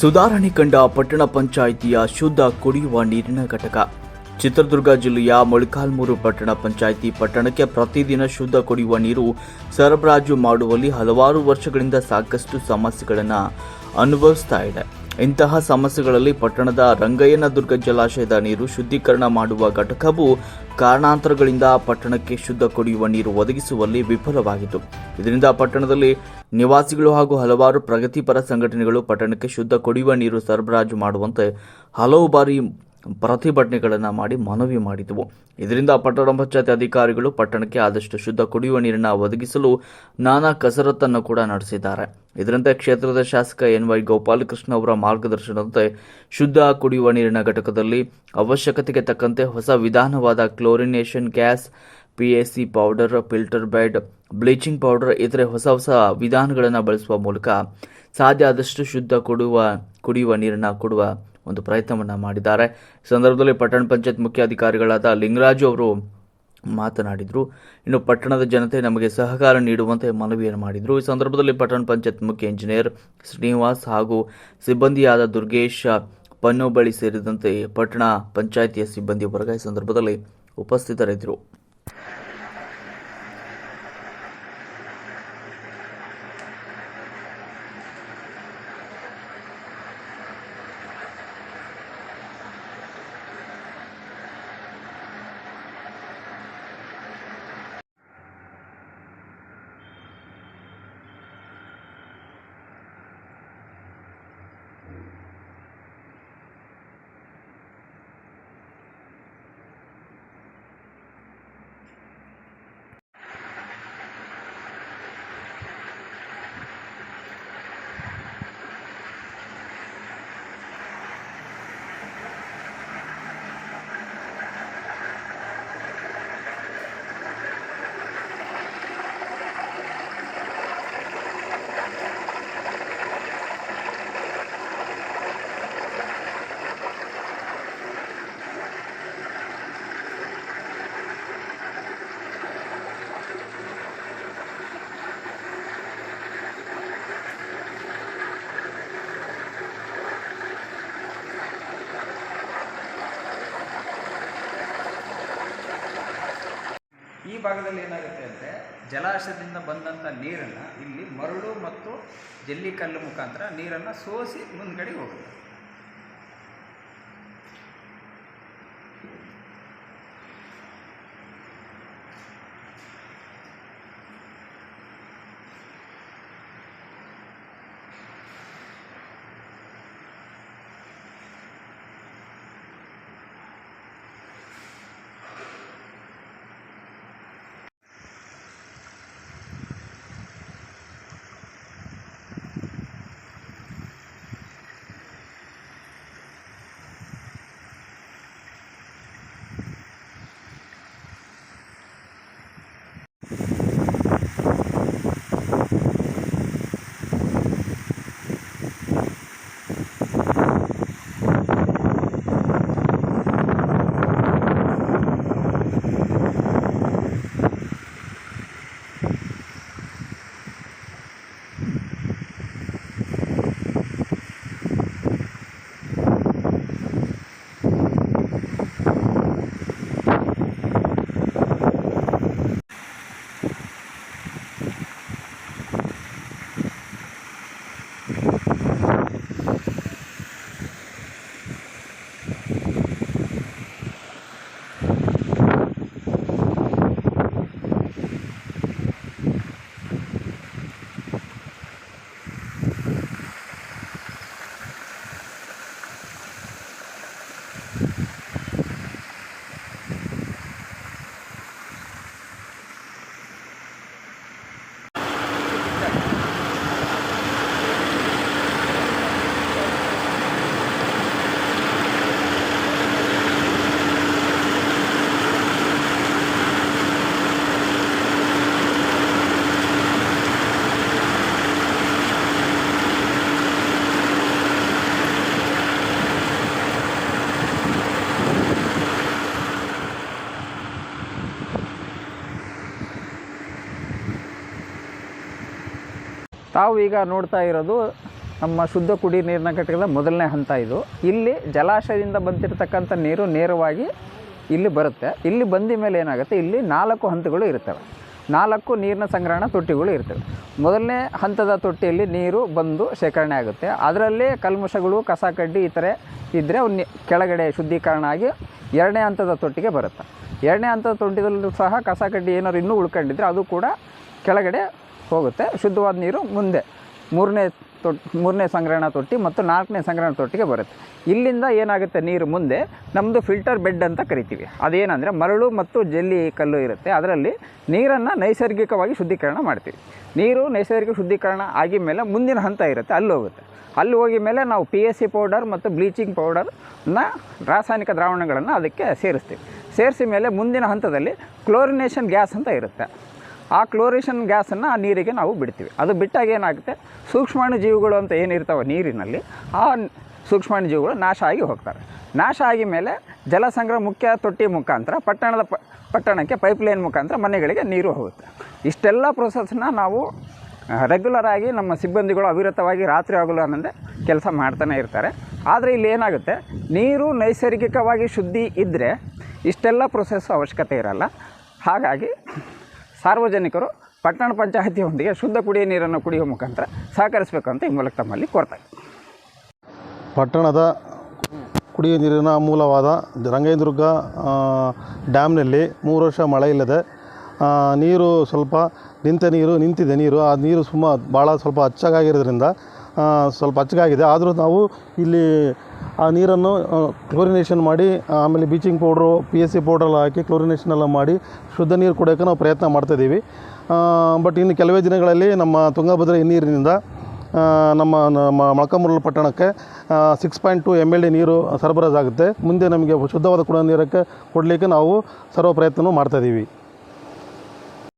ಸುಧಾರಣೆ ಕಂಡ ಪಟ್ಟಣ ಪಂಚಾಯಿತಿಯ ಶುದ್ಧ ಕುಡಿಯುವ ನೀರಿನ ಘಟಕ. ಚಿತ್ರದುರ್ಗ ಜಿಲ್ಲೆಯ ಮೊಳಕಾಲ್ಮೂರು ಪಟ್ಟಣ ಪಂಚಾಯಿತಿ ಪಟ್ಟಣಕ್ಕೆ ಪ್ರತಿದಿನ ಶುದ್ಧ ಕುಡಿಯುವ ನೀರು ಸರಬರಾಜು ಮಾಡುವಲ್ಲಿ ಹಲವಾರು ವರ್ಷಗಳಿಂದ ಸಾಕಷ್ಟು ಸಮಸ್ಯೆಗಳನ್ನು ಅನುಭವಿಸ್ತಾ ಇದೆ. ಇಂತಹ ಸಮಸ್ಯೆಗಳಲ್ಲಿ ಪಟ್ಟಣದ ರಂಗಯ್ಯನದುರ್ಗ ಜಲಾಶಯದ ನೀರು ಶುದ್ಧೀಕರಣ ಮಾಡುವ ಘಟಕವು ಕಾರಣಾಂತರಗಳಿಂದ ಪಟ್ಟಣಕ್ಕೆ ಶುದ್ಧ ಕುಡಿಯುವ ನೀರು ಒದಗಿಸುವಲ್ಲಿ ವಿಫಲವಾಗಿತ್ತು ಇದರಿಂದ ಪಟ್ಟಣದಲ್ಲಿ ನಿವಾಸಿಗಳು ಹಾಗೂ ಹಲವಾರು ಪ್ರಗತಿಪರ ಸಂಘಟನೆಗಳು ಪಟ್ಟಣಕ್ಕೆ ಶುದ್ಧ ಕುಡಿಯುವ ನೀರು ಸರಬರಾಜು ಮಾಡುವಂತೆ ಹಲವು ಬಾರಿ ಪ್ರತಿಭಟನೆಗಳನ್ನು ಮಾಡಿ ಮನವಿ ಮಾಡಿದವು. ಇದರಿಂದ ಪಟ್ಟಣ ಪಂಚಾಯತ್ ಅಧಿಕಾರಿಗಳು ಪಟ್ಟಣಕ್ಕೆ ಆದಷ್ಟು ಶುದ್ಧ ಕುಡಿಯುವ ನೀರನ್ನು ಒದಗಿಸಲು ನಾನಾ ಕಸರತ್ತನ್ನು ಕೂಡ ನಡೆಸಿದ್ದಾರೆ. ಇದರಂತೆ ಕ್ಷೇತ್ರದ ಶಾಸಕ ಎನ್ ವೈ ಗೋಪಾಲಕೃಷ್ಣ ಅವರ ಮಾರ್ಗದರ್ಶನದಂತೆ ಶುದ್ಧ ಕುಡಿಯುವ ನೀರಿನ ಘಟಕದಲ್ಲಿ ಅವಶ್ಯಕತೆಗೆ ತಕ್ಕಂತೆ ಹೊಸ ವಿಧಾನವಾದ chlorination gas PAC powder, filter bed, bleaching powder, ಇತರೆ ಹೊಸ ಹೊಸ ವಿಧಾನಗಳನ್ನು ಬಳಸುವ ಮೂಲಕ ಸಾಧ್ಯ ಆದಷ್ಟು ಶುದ್ಧ ಕೊಡುವ ಕುಡಿಯುವ ನೀರನ್ನು ಕೊಡುವ ಒಂದು ಪ್ರಯತ್ನವನ್ನು ಮಾಡಿದ್ದಾರೆ. ಸಂದರ್ಭದಲ್ಲಿ ಪಟ್ಟಣ ಪಂಚಾಯತ್ ಮುಖ್ಯಾಧಿಕಾರಿಗಳಾದ ಲಿಂಗರಾಜು ಅವರು ಮಾತನಾಡಿದರು. ಇನ್ನು ಪಟ್ಟಣದ ಜನತೆ ನಮಗೆ ಸಹಕಾರ ನೀಡುವಂತೆ ಮನವಿಯನ್ನು ಮಾಡಿದರು. ಈ ಸಂದರ್ಭದಲ್ಲಿ ಪಟ್ಟಣ ಪಂಚಾಯತ್ ಮುಖ್ಯ ಇಂಜಿನಿಯರ್ ಶ್ರೀನಿವಾಸ್ ಹಾಗೂ ಸಿಬ್ಬಂದಿಯಾದ ದುರ್ಗೇಶ್ ಪನ್ನೋಬಳಿ ಸೇರಿದಂತೆ ಪಟ್ಟಣ ಪಂಚಾಯಿತಿಯ ಸಿಬ್ಬಂದಿ ವರ್ಗ ಈ ಸಂದರ್ಭದಲ್ಲಿ ಉಪಸ್ಥಿತರಿದ್ದರು. ಭಾಗದಲ್ಲಿ ಏನಾಗುತ್ತೆ ಅಂದರೆ ಜಲಾಶಯದಿಂದ ಬಂದಂಥ ನೀರನ್ನು ಇಲ್ಲಿ ಮರಳು ಮತ್ತು ಜಲ್ಲಿಕಲ್ಲು ಮುಖಾಂತರ ನೀರನ್ನು ಸೋಸಿ ಮುಂದ್ಗಡೆ ಹೋಗುತ್ತೆ. ತಾವು ಈಗ ನೋಡ್ತಾ ಇರೋದು ನಮ್ಮ ಶುದ್ಧ ಕುಡಿ ನೀರಿನ ಘಟಕದ ಮೊದಲನೇ ಹಂತ ಇದು. ಇಲ್ಲಿ ಜಲಾಶಯದಿಂದ ಬಂದಿರತಕ್ಕಂಥ ನೀರು ನೇರವಾಗಿ ಇಲ್ಲಿ ಬರುತ್ತೆ. ಇಲ್ಲಿ ಬಂದ ಮೇಲೆ ಏನಾಗುತ್ತೆ? ಇಲ್ಲಿ ನಾಲ್ಕು ಹಂತಗಳು ಇರ್ತವೆ. ನಾಲ್ಕು ನೀರಿನ ಸಂಗ್ರಹಣಾ ತೊಟ್ಟಿಗಳು ಇರ್ತವೆ. ಮೊದಲನೇ ಹಂತದ ತೊಟ್ಟಿಯಲ್ಲಿ ನೀರು ಬಂದು ಶೇಖರಣೆ ಆಗುತ್ತೆ. ಅದರಲ್ಲಿ ಕಲ್ಮಶಗಳು, ಕಸ ಕಡ್ಡಿ ಈ ಥರ ಇದ್ದರೆ ಅವು ನಿ- ಕೆಳಗಡೆ ಶುದ್ಧೀಕರಣ ಆಗಿ ಎರಡನೇ ಹಂತದ ತೊಟ್ಟಿಗೆ ಬರುತ್ತೆ. ಎರಡನೇ ಹಂತದ ತೊಟ್ಟಿದಲ್ಲೂ ಸಹ ಕಸ ಕಡ್ಡಿ ಏನಾದ್ರು ಇನ್ನೂ ಉಳ್ಕೊಂಡಿದ್ರೆ ಅದು ಕೂಡ ಕೆಳಗಡೆ ಹೋಗುತ್ತೆ. ಶುದ್ಧವಾದ ನೀರು ಮುಂದೆ. ಮೂರನೇ ತೊಟ್, ಮೂರನೇ ಸಂಗ್ರಹಣಾ ತೊಟ್ಟಿ ಮತ್ತು ನಾಲ್ಕನೇ ಸಂಗ್ರಹಣ ತೊಟ್ಟಿಗೆ ಬರುತ್ತೆ. ಇಲ್ಲಿಂದ ಏನಾಗುತ್ತೆ ನೀರು ಮುಂದೆ? ನಮ್ಮದು ಫಿಲ್ಟರ್ ಬೆಡ್ ಅಂತ ಕರಿತೀವಿ. ಅದೇನಂದರೆ ಮರಳು ಮತ್ತು ಜಲ್ಲಿ ಕಲ್ಲು ಇರುತ್ತೆ. ಅದರಲ್ಲಿ ನೀರನ್ನು ನೈಸರ್ಗಿಕವಾಗಿ ಶುದ್ಧೀಕರಣ ಮಾಡ್ತೀವಿ. ನೀರು ನೈಸರ್ಗಿಕ ಶುದ್ಧೀಕರಣ ಆಗಿದ ಮೇಲೆ ಮುಂದಿನ ಹಂತ ಇರುತ್ತೆ. ಅಲ್ಲಿ ಹೋಗುತ್ತೆ. ಅಲ್ಲಿ ಹೋಗಿ ಮೇಲೆ ನಾವು ಪಿ ಎಸ್ ಸಿ ಪೌಡರ್ ಮತ್ತು ಬ್ಲೀಚಿಂಗ್ ಪೌಡರ್ನ ರಾಸಾಯನಿಕ ದ್ರಾವಣಗಳನ್ನು ಅದಕ್ಕೆ ಸೇರಿಸ್ತೀವಿ. ಸೇರಿಸಿ ಮೇಲೆ ಮುಂದಿನ ಹಂತದಲ್ಲಿ ಕ್ಲೋರಿನೇಷನ್ ಗ್ಯಾಸ್ ಅಂತ ಇರುತ್ತೆ. ಆ ಕ್ಲೋರೇಷನ್ ಗ್ಯಾಸನ್ನು ಆ ನೀರಿಗೆ ನಾವು ಬಿಡ್ತೀವಿ. ಅದು ಬಿಟ್ಟಾಗ ಏನಾಗುತ್ತೆ? ಸೂಕ್ಷ್ಮಾಣು ಜೀವಿಗಳು ಅಂತ ಏನಿರ್ತಾವೆ ನೀರಿನಲ್ಲಿ, ಆ ಸೂಕ್ಷ್ಮಾಣು ಜೀವಿಗಳು ನಾಶ ಆಗಿ ಹೋಗ್ತಾರೆ. ನಾಶ ಆಗಿ ಮೇಲೆ ಜಲಸಂಗ್ರಹ ಮುಖ್ಯ ತೊಟ್ಟಿ ಮುಖಾಂತರ, ಪಟ್ಟಣದ ಪ, ಪಟ್ಟಣಕ್ಕೆ ಪೈಪ್ಲೈನ್ ಮುಖಾಂತರ ಮನೆಗಳಿಗೆ ನೀರು ಹೋಗುತ್ತೆ. ಇಷ್ಟೆಲ್ಲ ಪ್ರೊಸೆಸ್ನ ನಾವು ರೆಗ್ಯುಲರ್ ಆಗಿ ನಮ್ಮ ಸಿಬ್ಬಂದಿಗಳು ಅವಿರತವಾಗಿ ರಾತ್ರಿ ಆಗಲು ಅನ್ನೋದೇ ಕೆಲಸ ಮಾಡ್ತಾನೆ ಇರ್ತಾರೆ. ಆದರೆ ಇಲ್ಲಿ ಏನಾಗುತ್ತೆ? ನೀರು ನೈಸರ್ಗಿಕವಾಗಿ ಶುದ್ಧಿ ಇದ್ದರೆ ಇಷ್ಟೆಲ್ಲ ಪ್ರೊಸೆಸ್ ಅವಶ್ಯಕತೆ ಇರಲ್ಲ. ಹಾಗಾಗಿ ಸಾರ್ವಜನಿಕರು ಪಟ್ಟಣ ಪಂಚಾಯತಿಯೊಂದಿಗೆ ಶುದ್ಧ ಕುಡಿಯುವ ನೀರನ್ನು ಕುಡಿಯುವ ಮುಖಾಂತರ ಸಹಕರಿಸಬೇಕು ಅಂತ ಈ ಮೂಲಕ ತಮ್ಮಲ್ಲಿ ಕೋರ್ತಾರೆ ಪಟ್ಟಣದ ಕುಡಿಯುವ ನೀರಿನ ಮೂಲವಾದ ರಂಗೈದುರ್ಗ ಡ್ಯಾಮ್ನಲ್ಲಿ ಮೂರು ವರ್ಷ ಮಳೆ ಇಲ್ಲದೆ ನೀರು ಸ್ವಲ್ಪ ನಿಂತ ನೀರು ನಿಂತಿದೆ. ನೀರು ಆ ನೀರು ಸುಮ್ಮ ಭಾಳ ಸ್ವಲ್ಪ ಅಚ್ಚಗಾಗಿರೋದ್ರಿಂದ ಆ, ಸ್ವಲ್ಪ ಅಚ್ಚಗಾಗಿದೆ. ಆದರೂ ನಾವು ಇಲ್ಲಿ ಆ ನೀರನ್ನು ಕ್ಲೋರಿನೇಷನ್ ಮಾಡಿ, ಆಮೇಲೆ bleaching powder P S C ಪೌಡ್ರೆಲ್ಲ ಹಾಕಿ ಕ್ಲೋರಿನೇಷನ್ ಎಲ್ಲ ಮಾಡಿ ಶುದ್ಧ ನೀರು ಕುಡಿಯೋಕ್ಕೆ ನಾವು ಪ್ರಯತ್ನ ಮಾಡ್ತಾಯಿದ್ದೀವಿ ಬಟ್ ಇನ್ನು ಕೆಲವೇ ದಿನಗಳಲ್ಲಿ ನಮ್ಮ ತುಂಗಭದ್ರಾ ನೀರಿನಿಂದ ನಮ್ಮ ನಮ್ಮ ಪಟ್ಟಣಕ್ಕೆ six point two M L D ನೀರು ಸರಬರಾಜಾಗುತ್ತೆ. ಮುಂದೆ ನಮಗೆ ಶುದ್ಧವಾದ ಕುಡಿಯೋ ನೀರಕ್ಕೆ ಕೊಡಲಿಕ್ಕೆ ನಾವು ಸರ್ವ ಪ್ರಯತ್ನವೂ ಮಾಡ್ತಾಯಿದ್ದೀವಿ